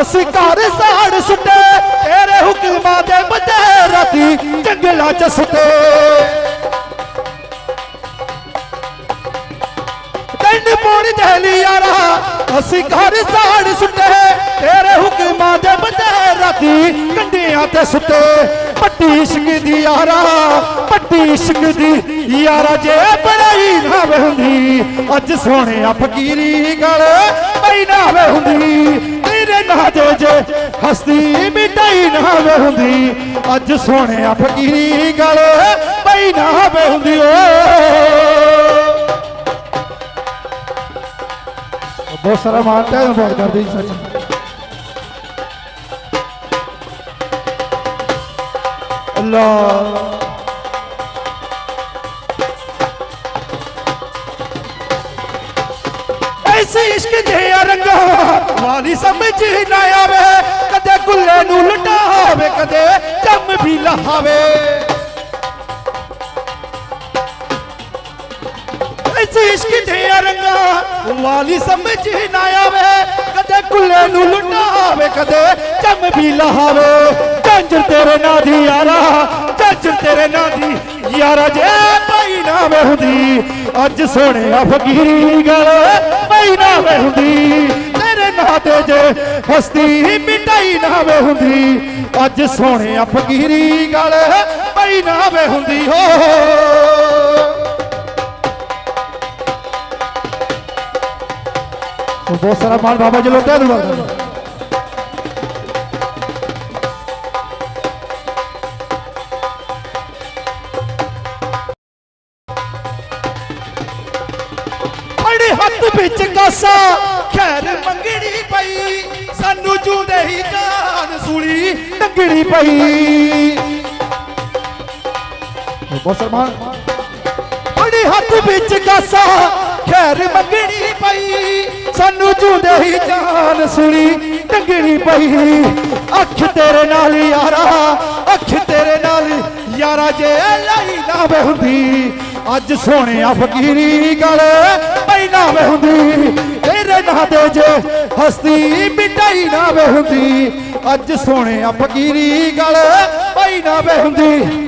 ਅਸੀਂ ਘਰ ਸਾੜ ਸੁੱਟੇ, ਤੇਰੇ ਹੁਕਮਾਂ ਦੇ ਬੱਚੇ ਰਾਤੀ ਜੰਗਲਾਂ ਚ ਸੁੱਟੇ। ਪਿੰਡ ਪੌੜੀ ਦਹਲੀ ਯਾਰਾ, ਅਸੀਂ ਘਰ ਸਾੜ ਸੁੱਟੇ, ਤੇਰੇ ਹੁਕਮਾਂ ਦੇ ਬੰਦੇ ਰਾਤੀ ਕੰਢਿਆਂ ਤੇ ਸੁੱਟੇ। ਪੱਟੀ ਇਸ਼ਕ ਦੀ ਯਾਰਾ, ਪੱਟੀ ਇਸ਼ਕ ਦੀ ਯਾਰਾ, ਜੇ ਬੜਾਈ ਨਾ ਵੇ ਹੁੰਦੀ, ਅੱਜ ਸੋਹਣਿਆ ਫਕੀਰੀ ਗਲ ਪਈ ਨਾ ਹੁੰਦੀ। ਜੇ ਹਸਤੀ ਮਿਟਾਈ ਨਾ ਵੇ ਹੁੰਦੀ। ਅੱਜ ਸੋਹਣਿਆ ਫਕੀਰੀ ਗਲ ਪਈ ਨਾ ਵੇ ਹੁੰਦੀ ਓ। ਬਹੁਤ ਸਾਰਾ ਮਾਨਤਾ ਹੈ ਬਹੁਤ ਕਰਦੇ ਜੀ ਸੱਚ। ਅੱਲਾ। ਐਸੇ ਇਸ਼ਕ ਦੇ ਰੰਗਾ ਵਾਲੀ ਸਮਝ ਜੰਮ ਵੀ ਇਸ਼ਕ ਦੇ ਰੰਗਾ? ਵਾਲੀ ਸਮਝ ਨਾ ਆਵੇ। ਕਦੇ ਕੁੱਲੇ ਨੂੰ ਲੁਟਾਵੇ, ਕਦੇ ਜੰਮ ਵੀ ਲਹਾਵੇ। ਝੰਜਰ ਤੇਰੇ ਨਾਂ ਦੀ ਯਾਰਾ, ਝੰਜਰ ਤੇਰੇ ਨਾਂ ਦੀ ਯਾਰਾ ਜੇ ਪਈ ਨਾ ਵੇ ਹੁੰਦੀ। ਅੱਜ ਸੋਹਣਿਆ ਫਕੀਰੀ ਗੱਲ, ਪਈ ਨਾ ਵੇ ਹੁੰਦੀ। ਨਾ ਦੇ ਜੇ ਹਸਤੀ ਮਿਟਾਈ ਨਾ ਹੁੰਦੀ। ਅੱਜ ਸੋਹਣਿਆ ਫਕੀਰੀ ਗੱਲ, ਪਈ ਨਾ ਹੁੰਦੀ, ਹੋ। ਬਹੁਤ ਸਾਰਾ ਮਾਨ ਬਾਬਾ ਜੀ ਲੋਟਿਆ ਦੂਗਾ ਅੜੇ ਹੱਥ ਵਿੱਚ ਕਾਸਾ ਖੈਰ ਮੰਗਣੀ ਪਈ ਸਾਨੂੰ ਜੂਦੇ ਹੀ ਜਾਨ ਸੂਲੀ ਟੰਗਣੀ ਪਈ। ਮਾਲ ਬੜੇ ਹੱਥ ਵਿੱਚ ਕਾਸਾ ਖੈਰ ਮੰਗਣੀ ਪਈ ਸਾਨੂੰ ਜੂਦੇ ਹੀ ਜਾਨ ਸੁਣੀ ਟੰਗਣੀ ਪਈ। ਅੱਖ ਤੇਰੇ ਨਾਲ ਯਾਰਾ ਅੱਖ ਤੇਰੇ ਨਾਲ ਯਾਰਾ ਜੇ ਲਈ ਨਾ ਵੇ ਹੁੰਦੀ। ਅੱਜ ਸੋਹਣਿਆ ਫਕੀਰੀ ਗਲ ਹਸਤੀ ਮਿਟਾਈ ਨਾ ਵੇ ਹੁੰਦੀ। ਅੱਜ ਸੋਹਣਿਆ ਫਕੀਰੀ ਗਲ ਪਈ ਨਾ ਵੇ ਹੁੰਦੀ।